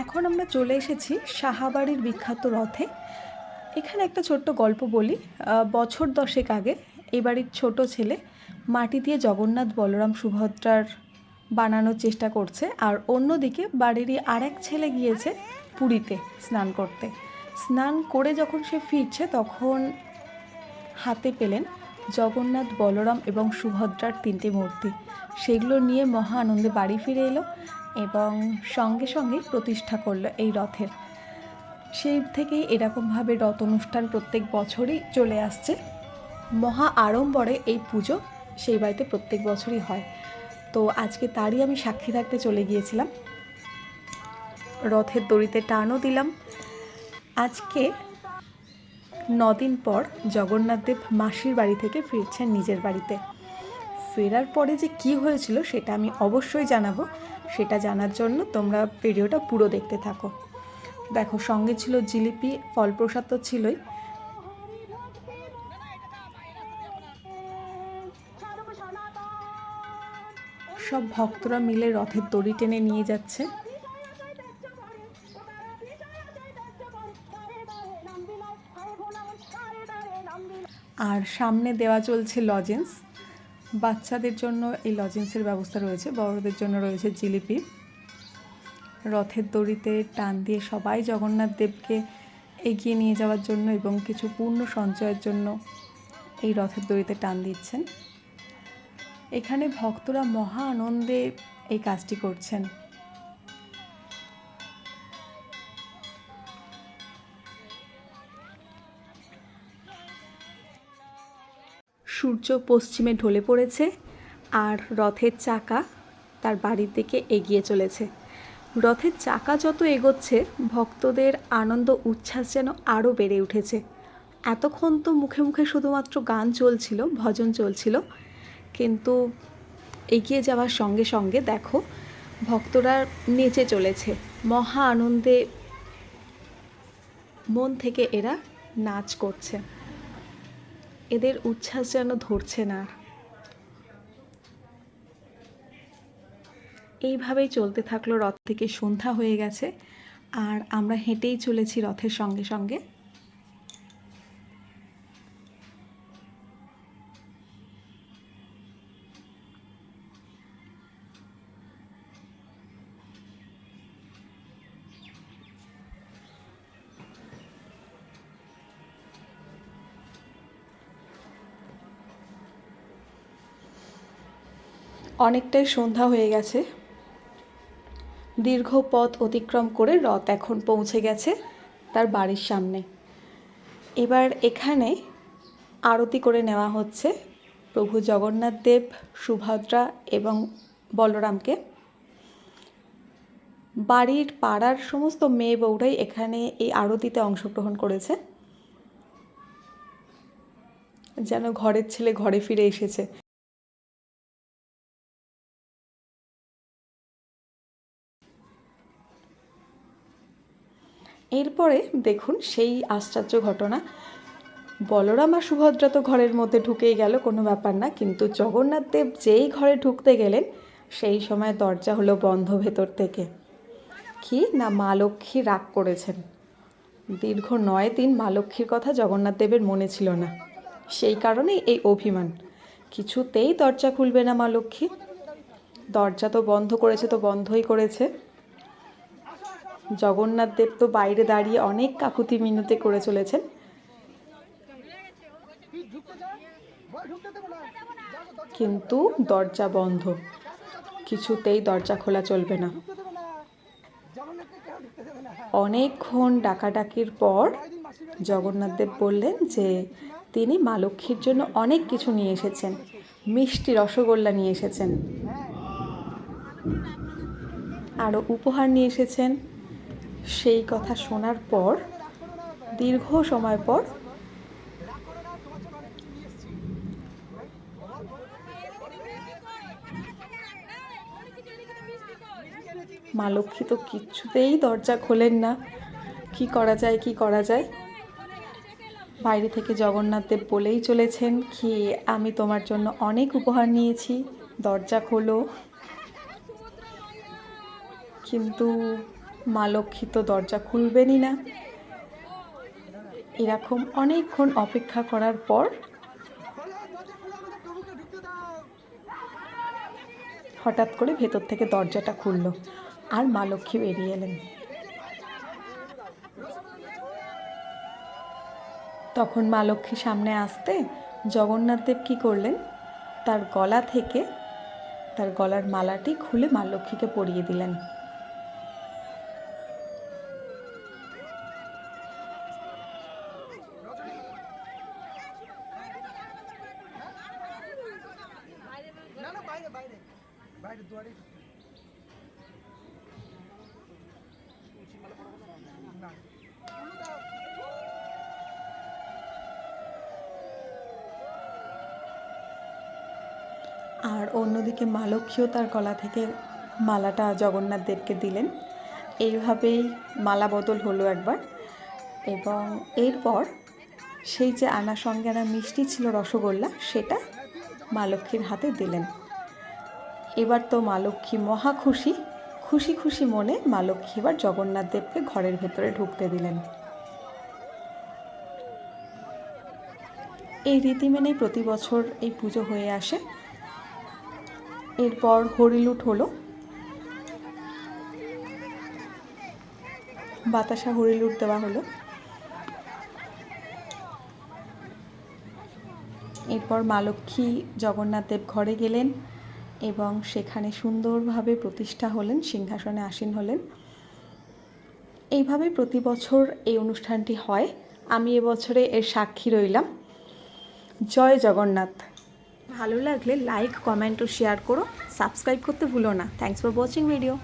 এখন আমরা চলে এসেছি সাহাবাড়ির বিখ্যাত রথে। এখানে একটা ছোট্ট গল্প বলি। বছর দশেক আগে এই বাড়ির ছোট ছেলে মাটি দিয়ে জগন্নাথ বলরাম সুভদ্রার বানানোর চেষ্টা করছে আর অন্যদিকে বাড়িরই আর এক ছেলে গিয়েছে পুরীতে স্নান করতে। স্নান করে যখন সে ফিরছে তখন হাতে পেলেন জগন্নাথ বলরাম এবং সুভদ্রার তিনটি মূর্তি। সেগুলো নিয়ে মহা আনন্দে বাড়ি ফিরে এলো এবং সঙ্গে সঙ্গে প্রতিষ্ঠা করল এই রথের। সেই থেকেই এরকমভাবে রথ অনুষ্ঠান প্রত্যেক বছরই চলে আসছে। মহা আড়ম্বরে এই পুজো সেই বাড়িতে প্রত্যেক বছরই হয়। তো আজকে তারই আমি সাক্ষী থাকতে চলে গিয়েছিলাম। রথের দড়িতে টানও দিলাম। আজকে নদিন পর জগন্নাথদেব মাসির বাড়ি থেকে ফিরছেন নিজের বাড়িতে। ফেরার পরে যে কি হয়েছিল সেটা আমি অবশ্যই জানাব। সেটা জানার জন্য তোমরা ভিডিওটা পুরো দেখতে থাকো। দেখো, সঙ্গে ছিল জিলিপি ফল প্রসাদ তো ছিলই। সব ভক্তরা মিলে রথের দড়ি টেনে নিয়ে যাচ্ছে। আর সামনে দেওয়া চলছে লজেন্স বাচ্চাদের জন্য এই লজেন্সের ব্যবস্থা রয়েছে, বড়দের জন্য রয়েছে জিলিপি। রথের দড়িতে টান দিয়ে সবাই জগন্নাথ দেবকে এগিয়ে নিয়ে যাওয়ার জন্য এবং কিছু পূর্ণ সঞ্চয়ের জন্য এই রথের দড়িতে টান দিচ্ছেন। এখানে ভক্তরা মহা আনন্দে এই কাজটি করছেন। সূর্য পশ্চিমে ঢলে পড়েছে আর রথের চাকা তার বাড়ির দিকে এগিয়ে চলেছে। রথের চাকা যত এগোচ্ছে, ভক্তদের আনন্দ উচ্ছ্বাস যেন আরও বেড়ে উঠেছে। এতক্ষণ তো মুখে মুখে শুধুমাত্র গান চলছিল, ভজন চলছিল। কিন্তু এগিয়ে যাওয়ার সঙ্গে সঙ্গে দেখো, ভক্তরা নেচে চলেছে। মহা আনন্দে মন থেকে এরা নাচ করছে। এদের উচ্ছ্বাস যেন ধরছে না। এইভাবেই চলতে থাকল রথ থেকে সন্ধ্যা হয়ে গেছে, আর আমরা হেঁটেই চলেছি রথের সঙ্গে সঙ্গে। অনেকটাই সন্ধ্যা হয়ে গেছে। দীর্ঘ পথ অতিক্রম করে রথ এখন পৌঁছে গেছে তার বাড়ির সামনে। এবার এখানে আরতি করে নেওয়া হচ্ছে প্রভু জগন্নাথ দেব, সুভদ্রা এবং বলরামকে। বাড়ির পাড়ার সমস্ত মেয়ে বউরাই এখানে এই আরতিতে অংশগ্রহণ করেছে। যেন ঘরের ছেলে ঘরে ফিরে এসেছে। এরপরে দেখুন সেই আশ্চর্য ঘটনা। বলরাম আর সুভদ্রা তো ঘরের মধ্যে ঢুকেই গেল, কোনো ব্যাপার না। কিন্তু জগন্নাথ দেব যেই ঘরে ঢুকতে গেলেন, সেই সময় দরজা হলো বন্ধ ভেতর থেকে। কি না মা লক্ষ্মী রাগ করেছেন? দীর্ঘ নয় দিন মা লক্ষ্মীর কথা জগন্নাথ দেবের মনে ছিল না। সেই কারণেই এই অভিমান। কিছুতেই দরজা খুলবে না মা লক্ষ্মী। দরজা তো বন্ধ করেছে তো বন্ধই করেছে। জগন্নাথ দেব তো বাইরে দাঁড়িয়ে অনেক কাকুতি মিনতি করে চলেছেন। কিন্তু দরজা বন্ধ। কিছুতেই দরজা খোলা চলবে না। অনেকক্ষণ ডাকাডাকির পর জগন্নাথ দেব বললেন যে, তিনি মা লক্ষ্মীর জন্য অনেক কিছু নিয়ে এসেছেন। মিষ্টি রসগোল্লা নিয়ে এসেছেন। আরও উপহার নিয়ে এসেছেন। সেই কথা শোনার পর, দীর্ঘ সময় পর, মা লক্ষ্মী তো কিচ্ছুতেই দরজা খোলেন না। কি করা যায়, কি করা যায়? বাইরে থেকে জগন্নাথদেব বলেই চলেছেন কি, আমি তোমার জন্য অনেক উপহার নিয়েছি, দরজা খোলো। কিন্তু মা লক্ষ্মী তো দরজা খুলবেনই না। এরকম অনেকক্ষণ অপেক্ষা করার পর হঠাৎ করে ভেতর থেকে দরজাটা খুলল আর মা লক্ষ্মী বেরিয়ে এলেন। তখন মা লক্ষ্মী সামনে আসতে জগন্নাথ দেব কী করলেন? তার গলা থেকে তার গলার মালাটি খুলে মা লক্ষ্মীকে পরিয়ে দিলেন। বাইরে বাইরে দুয়ারে। আর অন্যদিকে মা লক্ষ্মীও তার গলা থেকে মালাটা জগন্নাথ দেবকে দিলেন। এইভাবেই মালা বদল হলো একবার এবং এরপর সেই যে আনা সঙ্গে আনা মিষ্টি ছিল রসগোল্লা, সেটা মা লক্ষ্মীর হাতে দিলেন। এবার তো মা লক্ষ্মী মহা খুশি। খুশি খুশি মনে মা লক্ষ্মী এবার জগন্নাথ দেবকে ঘরের ভেতরে ঢুকতে দিলেন। এই রীতি মেনেই প্রতি বছর এই পুজো হয়ে আসে। এরপর হরিলুট হলো। বাতাসা হরিলুট দেওয়া হলো। এরপর মা লক্ষ্মী জগন্নাথ দেব ঘরে গেলেন। এবং সেখানে সুন্দরভাবে প্রতিষ্ঠা হলেন, সিংহাসনে আসীন হলেন। এইভাবে প্রতি বছর এই অনুষ্ঠানটি হয়। আমি এবছরে এর সাক্ষী রইলাম। জয় জগন্নাথ। ভালো লাগলে লাইক কমেন্ট ও শেয়ার করো। সাবস্ক্রাইব করতে ভুলো না। Thanks for watching video